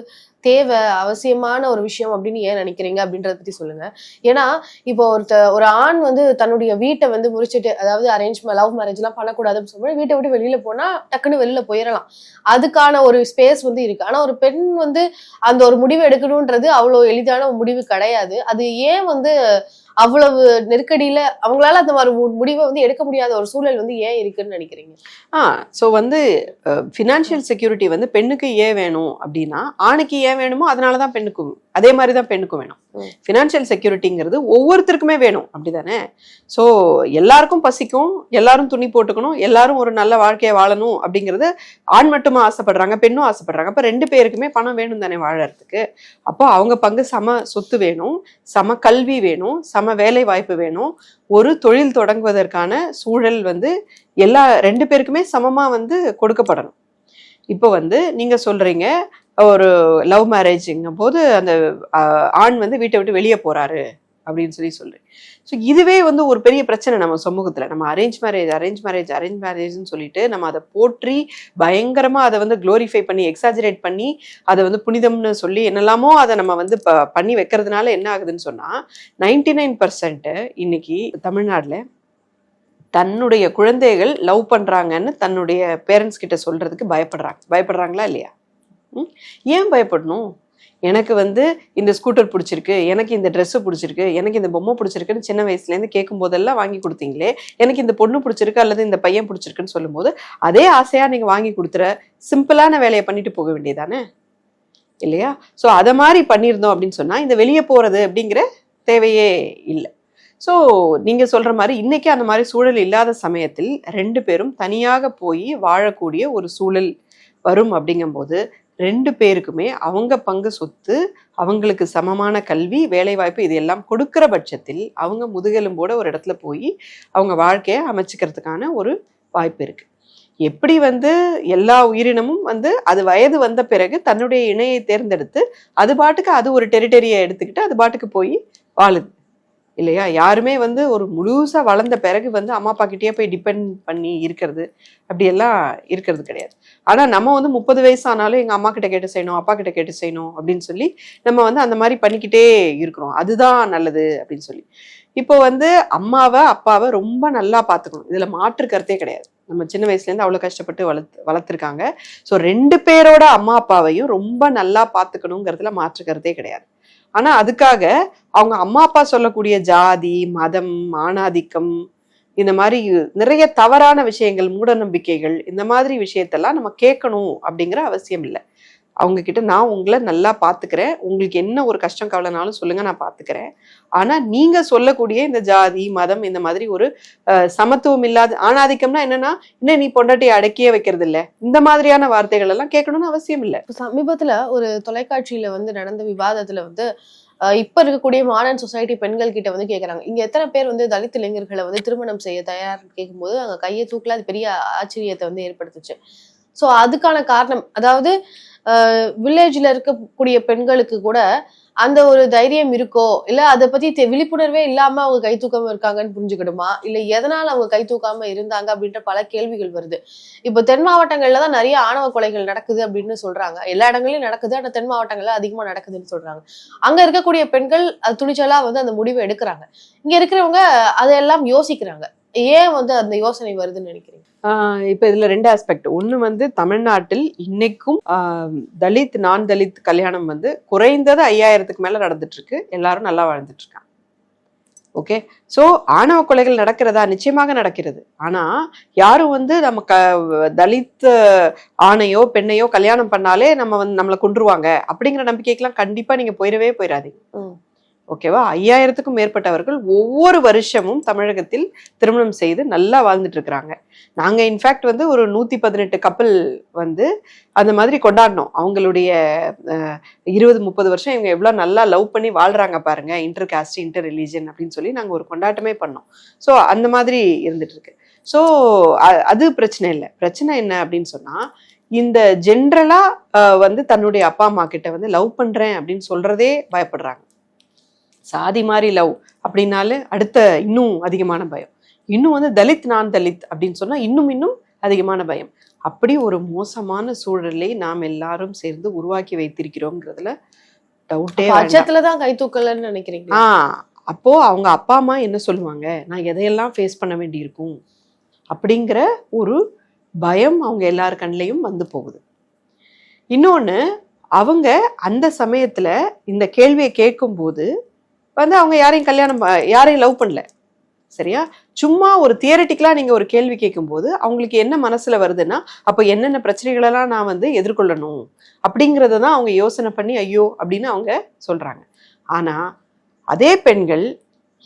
தேவை அவசியமான ஒரு விஷயம் அப்படின்னு ஏன் நினைக்கிறீங்க அப்படின்றத பற்றி சொல்லுங்க. ஏன்னா இப்போ ஒருத்த ஒரு ஆண் வந்து தன்னுடைய வீட்டை வந்து முடிச்சுட்டு அதாவது அரேஞ்ச் லவ் மேரேஜ்லாம் பண்ணக்கூடாதுன்னு பண்ணக்கூடாது அப்படின்னு சொல்லும்போது வீட்டை விட்டு வெளியில் போனால் டக்குன்னு வெளியில் போயிடலாம் அதுக்கான ஒரு ஸ்பேஸ் வந்து இருக்குது ஆனால் ஒரு பெண் வந்து அந்த ஒரு முடிவு எடுக்கணுன்றது அவ்வளோ எளிதான ஒரு முடிவு கிடையாது. அது ஏன் வந்து அவ்வளவு நெருக்கடியில அவங்களால அந்த மாதிரி முடிவை வந்து எடுக்க முடியாத ஒரு சூழல் வந்து ஏன் இருக்குன்னு நினைக்கிறீங்க? ஆ ஸோ வந்து ஃபினான்ஷியல் செக்யூரிட்டி வந்து பெண்ணுக்கு ஏன் வேணும் அப்படின்னா ஆணுக்கு ஏன் வேணுமோ அதனால தான் பெண்ணுக்கும் அதே மாதிரி தான் பெண்ணுக்கும் வேணும். ஃபினான்ஷியல் செக்யூரிட்டிங்கிறது ஒவ்வொருத்தருக்குமே வேணும் அப்படிதானே? ஸோ எல்லாருக்கும் பசிக்கும் எல்லாரும் துணி போட்டுக்கணும் எல்லாரும் ஒரு நல்ல வாழ்க்கையை வாழணும் அப்படிங்கிறது ஆண் மட்டுமா ஆசைப்படுறாங்க பெண்ணும் ஆசைப்படுறாங்க. அப்போ ரெண்டு பேருக்குமே பணம் வேணும் தானே வாழறதுக்கு. அப்போ அவங்க பங்கு சம சொத்து வேணும் சம கல்வி வேணும் சம வேலை வாய்ப்பு வேணும். ஒரு தொழில் தொடங்குவதற்கான சூழல் வந்து எல்லா ரெண்டு பேருக்குமே சமமா வந்து கொடுக்கப்படணும். இப்போ வந்து நீங்க சொல்றீங்க ஒரு லவ் மேரேஜ்ங்கும் போது அந்த ஆண் வந்து வீட்டை விட்டு வெளியே போறாரு அப்படின்னு சொல்லி சொல்றேன் ஸோ இதுவே வந்து ஒரு பெரிய பிரச்சனை நம்ம சமூகத்தில். நம்ம arrange marriage arrange marriage arrange மேரேஜ்னு சொல்லிட்டு நம்ம அதை போற்றி பயங்கரமாக அதை வந்து க்ளோரிஃபை பண்ணி எக்ஸாஜரேட் பண்ணி அதை வந்து புனிதம்னு சொல்லி என்னெல்லாமோ அதை நம்ம வந்து ப- பண்ணி வைக்கிறதுனால என்ன ஆகுதுன்னு சொன்னால் நைன்டி நைன் இன்னைக்கு தமிழ்நாட்டில் தன்னுடைய குழந்தைகள் லவ் பண்ணுறாங்கன்னு தன்னுடைய பேரண்ட்ஸ் கிட்ட சொல்கிறதுக்கு பயப்படுறாங்க. பயப்படுறாங்களா இல்லையா? ம்? ஏன் பயப்படணும்? எனக்கு வந்து இந்த ஸ்கூட்டர் பிடிச்சிருக்கு எனக்கு இந்த ட்ரெஸ்ஸு பிடிச்சிருக்கு எனக்கு இந்த பொம்மை பிடிச்சிருக்குன்னு சின்ன வயசுலேருந்து கேட்கும் போதெல்லாம் வாங்கி கொடுத்தீங்களே எனக்கு இந்த பொண்ணு பிடிச்சிருக்கு அல்லது இந்த பையன் பிடிச்சிருக்குன்னு சொல்லும்போது அதே ஆசையாக நீங்கள் வாங்கி கொடுத்துற சிம்பிளான வேலையை பண்ணிட்டு போக வேண்டியதானே இல்லையா? ஸோ அதை மாதிரி பண்ணியிருந்தோம் அப்படின்னு சொன்னால் இந்த வெளியே போகிறது அப்படிங்கிற தேவையே இல்லை. ஸோ நீங்கள் சொல்கிற மாதிரி இன்றைக்கே அந்த மாதிரி சூழல் இல்லாத சமயத்தில் ரெண்டு பேரும் தனியாக போய் வாழக்கூடிய ஒரு சூழல் வரும் அப்படிங்கும்போது ரெண்டு பேருக்குமே அவங்க பங்கு சொத்து அவங்களுக்கு சமமான கல்வி வேலைவாய்ப்பு இது எல்லாம் கொடுக்கிற பட்சத்தில் அவங்க முதுகெலும்போட ஒரு இடத்துல போய் அவங்க வாழ்க்கையை அமைச்சிக்கிறதுக்கான ஒரு வாய்ப்பு இருக்கு. எப்படி வந்து எல்லா உயிரினமும் வந்து அது வயது வந்த பிறகு தன்னுடைய இணையை தேர்ந்தெடுத்து அது பாட்டுக்கு அது ஒரு டெரிட்டரியை எடுத்துக்கிட்டு அது பாட்டுக்கு போய் வாழுது. இல்லையா? யாருமே வந்து ஒரு முழுசாக வளர்ந்த பிறகு வந்து அம்மா அப்பா கிட்டேயே போய் டிபெண்ட் பண்ணி இருக்கிறது. அப்படியெல்லாம் இருக்கிறது கிடையாது. ஆனால் நம்ம வந்து முப்பது வயசு ஆனாலும் அம்மா கிட்ட கேட்டு செய்யணும் அப்பா கிட்ட கேட்டு செய்யணும் அப்படின்னு சொல்லி நம்ம வந்து அந்த மாதிரி பண்ணிக்கிட்டே இருக்கிறோம். அதுதான் நல்லது அப்படின்னு சொல்லி. இப்போ வந்து அம்மாவை அப்பாவை ரொம்ப நல்லா பார்த்துக்கணும். இதில் மாற்று கருத்தே கிடையாது. நம்ம சின்ன வயசுலேருந்து அவ்வளோ கஷ்டப்பட்டு வளர்த்து வளர்த்துருக்காங்க. ஸோ ரெண்டு பேரோட அம்மா அப்பாவையும் ரொம்ப நல்லா பார்த்துக்கணுங்கிறதுல மாற்று கருத்தே கிடையாது. ஆனா அதுக்காக அவங்க அம்மா அப்பா சொல்லக்கூடிய ஜாதி மதம் ஆணாதிக்கம் இந்த மாதிரி நிறைய தவறான விஷயங்கள் மூட நம்பிக்கைகள் இந்த மாதிரி விஷயத்தெல்லாம் நம்ம கேட்கணும் அப்படிங்கிற அவசியம் இல்லை. அவங்க கிட்ட நான் உங்களை நல்லா பார்த்துக்கிறேன் உங்களுக்கு என்ன ஒரு கஷ்டம் கவலைனாலும் சொல்லுங்க நான் பாத்துக்கிறேன். ஆனா நீங்க சொல்லக்கூடிய இந்த ஜாதி மதம் இந்த மாதிரி ஒரு அஹ், சமத்துவம் இல்லாத ஆணாதிக்கம்னா என்னன்னா இன்னும் நீ பொண்டாட்டியை அடக்கியே வைக்கிறது இல்ல இந்த மாதிரியான வார்த்தைகள் எல்லாம் கேட்கணும்னு அவசியம் இல்லை. சமீபத்துல ஒரு தொலைக்காட்சியில வந்து நடந்த விவாதத்துல வந்து இப்ப இருக்கக்கூடிய மாடர்ன் சொசைட்டி பெண்கள் கிட்ட வந்து கேக்குறாங்க. இங்க எத்தனை பேர் வந்து தலித் இளைஞர்களை வந்து திருமணம் செய்ய தயார் கேட்கும்போது அங்க கையை தூக்கல அது பெரிய ஆச்சரியத்தை வந்து ஏற்படுத்துச்சு. சோ அதுக்கான காரணம் அதாவது வில்லேஜ்ல இருக்கக்கூடிய பெண்களுக்கு கூட அந்த ஒரு தைரியம் இருக்கோ? இல்ல அதை பத்தி தெ- விழிப்புணர்வே இல்லாம அவங்க கை தூக்காம இருக்காங்கன்னு புரிஞ்சுக்கிடுமா? இல்ல எதனால அவங்க கை தூக்காம இருந்தாங்க அப்படின்ற பல கேள்விகள் வருது. இப்போ தென் மாவட்டங்கள்ல தான் நிறைய ஆணவ கொலைகள் நடக்குது அப்படின்னு சொல்றாங்க. எல்லா இடங்களையும் நடக்குது ஆனா தென் மாவட்டங்கள்ல அதிகமா நடக்குதுன்னு சொல்றாங்க. அங்க இருக்கக்கூடிய பெண்கள் அது துணிச்சலா வந்து அந்த முடிவை எடுக்கிறாங்க. இங்க இருக்கிறவங்க அதையெல்லாம் யோசிக்கிறாங்க. ஏன் வந்து அந்த யோசனை வருதுன்னு நினைக்கிறீங்க? இப்ப இதுல ரெண்டு ஆஸ்பெக்ட் ஒன்று வந்து தமிழ்நாட்டில் இன்னைக்கும் ஆஹ் தலித் நான் தலித் கல்யாணம் வந்து குறைந்தது ஐயாயிரத்துக்கு மேல நடந்துட்டு இருக்கு எல்லாரும் நல்லா வாழ்ந்துட்டுருக்காங்க. ஓகே? சோ ஆணவ கொலைகள் நடக்கிறதா? நிச்சயமாக நடக்கிறது. ஆனா யாரும் வந்து நம்ம க தலித் ஆணையோ பெண்ணையோ கல்யாணம் பண்ணாலே நம்ம வந்து நம்மளை கொண்டுருவாங்க அப்படிங்கிற நம்பிக்கைக்கெல்லாம் கண்டிப்பா நீங்க போயிடவே போயிடாதீங்க. ஓகேவா? ஐயாயிரத்துக்கும் மேற்பட்டவர்கள் ஒவ்வொரு வருஷமும் தமிழகத்தில் திருமணம் செய்து நல்லா வாழ்ந்துட்டு இருக்கிறாங்க. நாங்கள் இன்ஃபேக்ட் வந்து ஒரு நூத்தி பதினெட்டு கப்பல் வந்து அந்த மாதிரி கொண்டாடினோம். அவங்களுடைய இருபது முப்பது வருஷம் இவங்க எவ்வளோ நல்லா லவ் பண்ணி வாழ்றாங்க பாருங்க. இன்டர் காஸ்ட் இன்டர் ரிலீஜன் அப்படின்னு சொல்லி நாங்கள் ஒரு கொண்டாட்டமே பண்ணோம். ஸோ அந்த மாதிரி இருந்துட்டு இருக்கு. ஸோ அது பிரச்சனை இல்லை. பிரச்சனை என்ன அப்படின்னு சொன்னா இந்த ஜென்ரலா வந்து தன்னுடைய அப்பா அம்மா கிட்ட வந்து லவ் பண்றேன் அப்படின்னு சொல்றதே பயப்படுறாங்க. சாதி மாதிரி லவ் அப்படின்னாலே அடுத்த இன்னும் அதிகமான பயம். இன்னும் வந்து தலித் நான் தலித் அப்படின்னு சொன்னா இன்னும் இன்னும் அதிகமான பயம். அப்படி ஒரு மோசமான சூழலை நாம் எல்லாரும் சேர்ந்து உருவாக்கி வைத்திருக்கிறோம்ங்கிறதுல டவுட்டே பட்சத்துல தான் கை தூக்கலன்னு நினைக்கிறீங்க ஆ அப்போ அவங்க அப்பா அம்மா என்ன சொல்லுவாங்க? நான் எதையெல்லாம் ஃபேஸ் பண்ண வேண்டியிருக்கும்? அப்படிங்கிற ஒரு பயம் அவங்க எல்லார் கண்ணிலையும் வந்து போகுது. இன்னொன்னு அவங்க அந்த சமயத்துல இந்த கேள்வியை கேட்கும்போது வந்து அவங்க யாரையும் கல்யாணம் யாரையும் லவ் பண்ணல. சரியா? சும்மா ஒரு தியரட்டிக்கலாக நீங்கள் ஒரு கேள்வி கேட்கும்போது அவங்களுக்கு என்ன மனசில் வருதுன்னா அப்போ என்னென்ன பிரச்சனைகளெல்லாம் நான் வந்து எதிர்கொள்ளணும் அப்படிங்கிறத தான் அவங்க யோசனை பண்ணி ஐயோ அப்படின்னு அவங்க சொல்கிறாங்க ஆனால் அதே பெண்கள்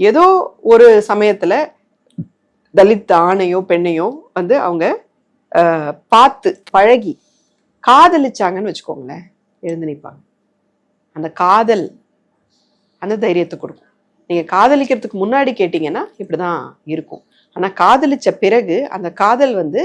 ஏதோ ஒரு சமயத்தில் தலித் ஆணையோ பெண்ணையோ வந்து அவங்க பார்த்து பழகி காதலிச்சாங்கன்னு வச்சுக்கோங்களேன் எழுந்து நிற்பாங்க அந்த காதல் அந்த தைரியத்தை கொடுக்கும். நீங்க காதலிக்கிறதுக்கு முன்னாடி கேட்டீங்கன்னா இப்படிதான் இருக்கும். ஆனா காதலிச்ச பிறகு அந்த காதல் வந்து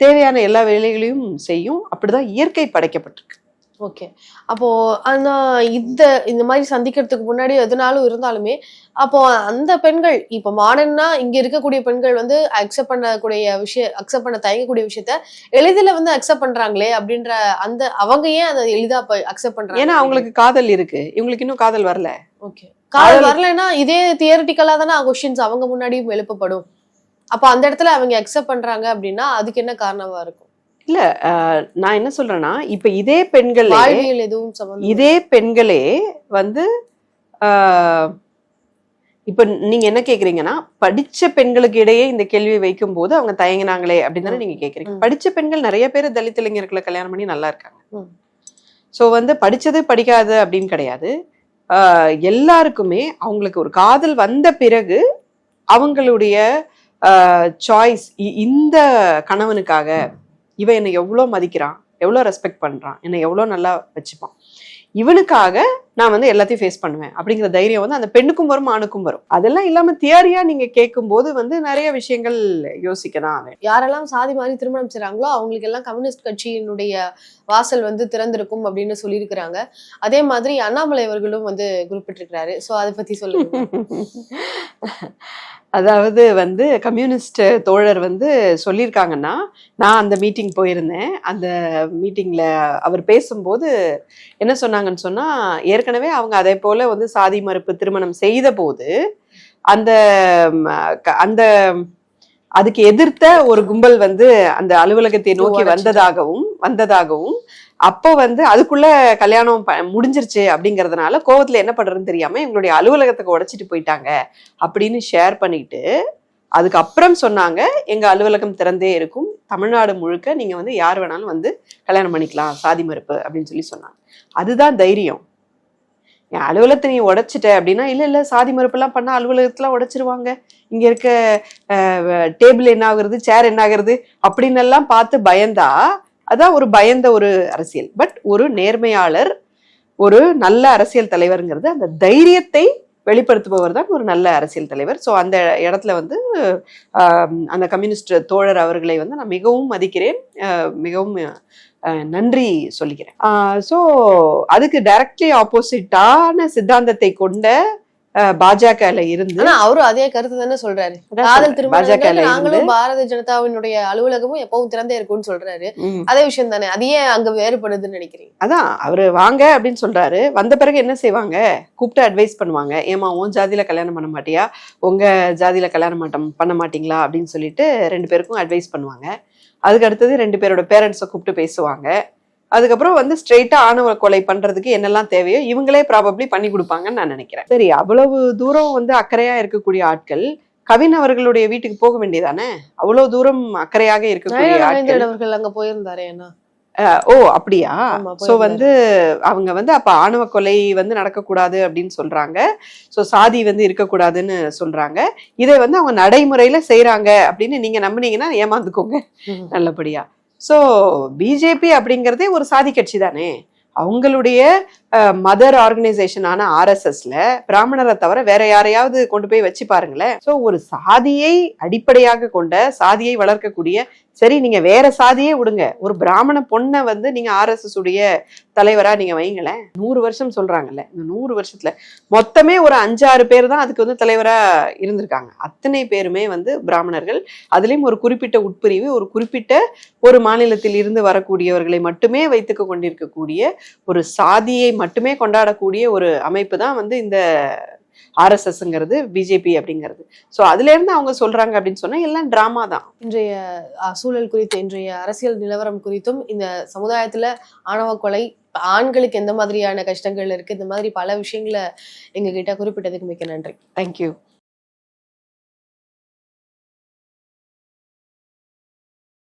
தேவையான எல்லா வேலைகளையும் செய்யும். அப்படிதான் இயற்கை படைக்கப்பட்டிருக்கு. ஓகே. அப்போ ஆனா இந்த இந்த மாதிரி சந்திக்கிறதுக்கு முன்னாடி எதுனாலும் இருந்தாலுமே அப்போ அந்த பெண்கள் இப்ப மாடர்னா இங்க இருக்கக்கூடிய பெண்கள் வந்து அக்செப்ட் பண்ணக்கூடிய விஷயம் அக்செப்ட் பண்ண தயங்கக்கூடிய விஷயத்த எளிதில வந்து அக்செப்ட் பண்றாங்களே அப்படின்ற அந்த அவங்க ஏன் அதை எளிதா அக்செப்ட் பண்றாங்க? ஏன்னா அவங்களுக்கு காதல் இருக்கு. இவங்களுக்கு இன்னும் காதல் வரல. ஓகே காதல் வரலைன்னா இதே தியரிட்டிக்கலா தானே கொஸ்டின்ஸ் அவங்க முன்னாடியும் எழுப்பப்படும். அப்ப அந்த இடத்துல அவங்க அக்செப்ட் பண்றாங்க அப்படின்னா அதுக்கு என்ன காரணமா இருக்கும்? ஆஹ் நான் என்ன சொல்றேன்னா இப்ப இதே பெண்களே எதுவும் இதே பெண்களே வந்து இப்ப நீங்க என்ன கேக்குறீங்கன்னா படிச்ச பெண்களுக்கு இடையே இந்த கேள்வியை வைக்கும் போது அவங்க தயங்கினாங்களே அப்படின்னு தானே நீங்க கேக்குறீங்க. படிச்ச பெண்கள் நிறைய பேர் தலித் இளைஞர்களை கல்யாணம் பண்ணி நல்லா இருக்காங்க. சோ வந்து படிச்சது படிக்காது அப்படின்னு கிடையாது. எல்லாருக்குமே அவங்களுக்கு ஒரு காதல் வந்த பிறகு அவங்களுடைய சாய்ஸ் இந்த கணவனுக்காக இவன் என்னை எவ்வளோ மதிக்கிறான் எவ்வளோ ரெஸ்பெக்ட் பண்றான் என்னை எவ்வளோ நல்லா வச்சுப்பான். இவனுக்காக நான் வந்து எல்லாத்தையும் ஃபேஸ் பண்ணுவேன். அப்படிங்கிற தைரியம் வந்து அந்த பெண்ணுக்கும் வரும் ஆணுக்கும் வரும். அதெல்லாம் இல்லாம தியரியா நீங்க கேட்கும்போது வந்து நிறைய விஷயங்கள் யோசிக்க தான் யாரெல்லாம் சாதி மாதிரி திருமணம் செய்றாங்களோ அவங்களுக்கு எல்லாம் கம்யூனிஸ்ட் கட்சியினுடைய வாசல் வந்து திறந்திருக்கும் அப்படின்னு சொல்லியிருக்கிறாங்க. அதே மாதிரி அண்ணாமலை அவர்களும் வந்து குறிப்பிட்டிருக்கிறாரு. சோ அதை பத்தி சொல்லுங்க. *laughs* அதாவது வந்து கம்யூனிஸ்ட் தோழர் வந்து சொல்லியிருக்காங்கன்னா நான் அந்த மீட்டிங் போயிருந்தேன். அந்த மீட்டிங்ல அவர் பேசும்போது என்ன சொன்னாங்கன்னு சொன்னா ஏற்கனவே அவங்க அதே போல வந்து சாதி மறுப்பு திருமணம் செய்த போது அந்த அந்த அதுக்கு எதிர்த்த ஒரு கும்பல் வந்து அந்த அலுவலகத்தை நோக்கி. வந்ததாகவும் வந்ததாகவும் அப்போ வந்து அதுக்குள்ள கல்யாணம் முடிஞ்சிருச்சு அப்படிங்கறதுனால கோவத்துல என்ன பண்றதுன்னு தெரியாம எங்களுடைய அலுவலகத்துக்கு உடைச்சிட்டு போயிட்டாங்க அப்படின்னு ஷேர் பண்ணிட்டு அதுக்கப்புறம் சொன்னாங்க எங்க அலுவலகம் திறந்தே இருக்கும். தமிழ்நாடு முழுக்க நீங்க வந்து யார் வேணாலும் வந்து கல்யாணம் பண்ணிக்கலாம் சாதி மறுப்பு அப்படின்னு சொல்லி சொன்னாங்க. அதுதான் தைரியம். என் அலுவலகத்தை நீ உடைச்சிட்ட அப்படின்னா இல்லை இல்லை சாதி மறுப்பெல்லாம் பண்ணால் அலுவலகத்தெலாம் உடைச்சிருவாங்க. இங்கே இருக்க டேபிள் என்ன ஆகுறது சேர் என்ன ஆகுறது அப்படின்னு எல்லாம் பார்த்து பயந்தா அதான் ஒரு பயந்த ஒரு அரசியல். பட் ஒரு நேர்மையாளர் ஒரு நல்ல அரசியல் தலைவருங்கிறது அந்த தைரியத்தை வெளிப்படுத்துபவர் தான் ஒரு நல்ல அரசியல் தலைவர். ஸோ அந்த இடத்துல வந்து அந்த கம்யூனிஸ்ட் தோழர் அவர்களை வந்து நான் மிகவும் மதிக்கிறேன். மிகவும் நன்றி சொல்லிக்கிறேன். ஸோ அதுக்கு டைரக்ட்லி ஆப்போசிட்டான சித்தாந்தத்தை கொண்ட பாஜகல இருந்து அவரும் அதே கருத்து தானே சொல்றாரு. காதல். பாஜக திருமணம் நாங்களும் பாரதிய ஜனதாவினுடைய அலுவலகமும் எப்பவும் திறந்தே இருக்கும்னு சொல்றாரு. அதே விஷயம் தானே. அது ஏன் அங்க வேறுபடுதுன்னு நினைக்கிறீங்க? அதான் அவரு வாங்க அப்படின்னு சொல்றாரு. வந்த பிறகு என்ன செய்வாங்க? கூப்பிட்டு அட்வைஸ் பண்ணுவாங்க. ஏமா உன் ஜாதியில கல்யாணம் பண்ண மாட்டியா? உங்க ஜாதியில கல்யாணம் பண்ண மாட்டீங்களா? அப்படின்னு சொல்லிட்டு ரெண்டு பேருக்கும் அட்வைஸ் பண்ணுவாங்க. அதுக்கு அடுத்தது ரெண்டு பேரோட பேரண்ட்ஸை கூப்பிட்டு பேசுவாங்க. அதுக்கப்புறம் வந்து ஸ்ட்ரெயிட்டா ஆணவ கொலை பண்றதுக்கு என்னெல்லாம் தேவையோ இவங்களே ப்ராபப்ளி பண்ணி கொடுப்பாங்கன்னு நான் நினைக்கிறேன். சரி அவ்வளவு தூரம் வந்து அக்கறையா இருக்கக்கூடிய ஆட்கள் கவின் அவர்களுடைய வீட்டுக்கு போக வேண்டியதானே? அவ்வளவு தூரம் அக்கறையாக இருக்கக்கூடிய ஆட்கள். அவர்கள் அங்க போயிருந்தாரு ஏன்னா ஓ அப்படியா? போயிருந்தாரு. வந்து அவங்க வந்து அப்ப ஆணவ கொலை வந்து நடக்கக்கூடாது அப்படின்னு சொல்றாங்க. சோ சாதி வந்து இருக்கக்கூடாதுன்னு சொல்றாங்க. இதை வந்து அவங்க நடைமுறையில செய்றாங்க அப்படின்னு நீங்க நம்புனீங்கன்னா ஏமாந்துக்கோங்க. நல்லபடியா. சோ பிஜேபி அப்படிங்கறதே ஒரு சாதி கட்சி தானே? அவங்களுடைய மதர் ஆர்கனைசேஷனான ஆர்எஸ்எஸ்ல பிராமணரை தவிர வேற யாரையாவது கொண்டு போய் வச்சு பாருங்களேன். சோ ஒரு சாதியை அடிப்படையாக கொண்ட சாதியை வளர்க்கக்கூடிய சரி நீங்க வேற சாதியே விடுங்க. ஒரு பிராமண பொண்ணை வந்து நீங்க ஆர்எஸ்எஸ் உடைய தலைவரா நீங்க வைங்களேன். நூறு வருஷம் சொல்றாங்கல்ல. இந்த நூறு வருஷத்துல மொத்தமே ஒரு அஞ்சாறு பேர் தான் அதுக்கு வந்து தலைவரா இருந்திருக்காங்க. அத்தனை பேருமே வந்து பிராமணர்கள். அதுலயும் ஒரு குறிப்பிட்ட உட்பிரிவு ஒரு குறிப்பிட்ட ஒரு மாநிலத்தில் இருந்து வரக்கூடியவர்களை மட்டுமே வைத்துக்க கொண்டிருக்கக்கூடிய ஒரு சாதியை மட்டுமே கொண்டாடக்கூடிய ஒரு அமைப்பு தான் வந்து இந்த ஆர்எஸ்எஸ்ங்கிறது பிஜேபி அப்படிங்கிறது. ஸோ அதுல இருந்து அவங்க சொல்றாங்க அப்படின்னு சொன்னா எல்லாம் டிராமா தான். இன்றைய சூழல் குறித்து இன்றைய அரசியல் நிலவரம் குறித்தும் இந்த சமுதாயத்துல ஆணவ கொலை ஆண்களுக்கு எந்த மாதிரியான கஷ்டங்கள் இருக்கு இந்த மாதிரி பல விஷயங்களை எங்ககிட்ட குறிப்பிட்டதுக்கு மிக்க நன்றி. தேங்க்யூ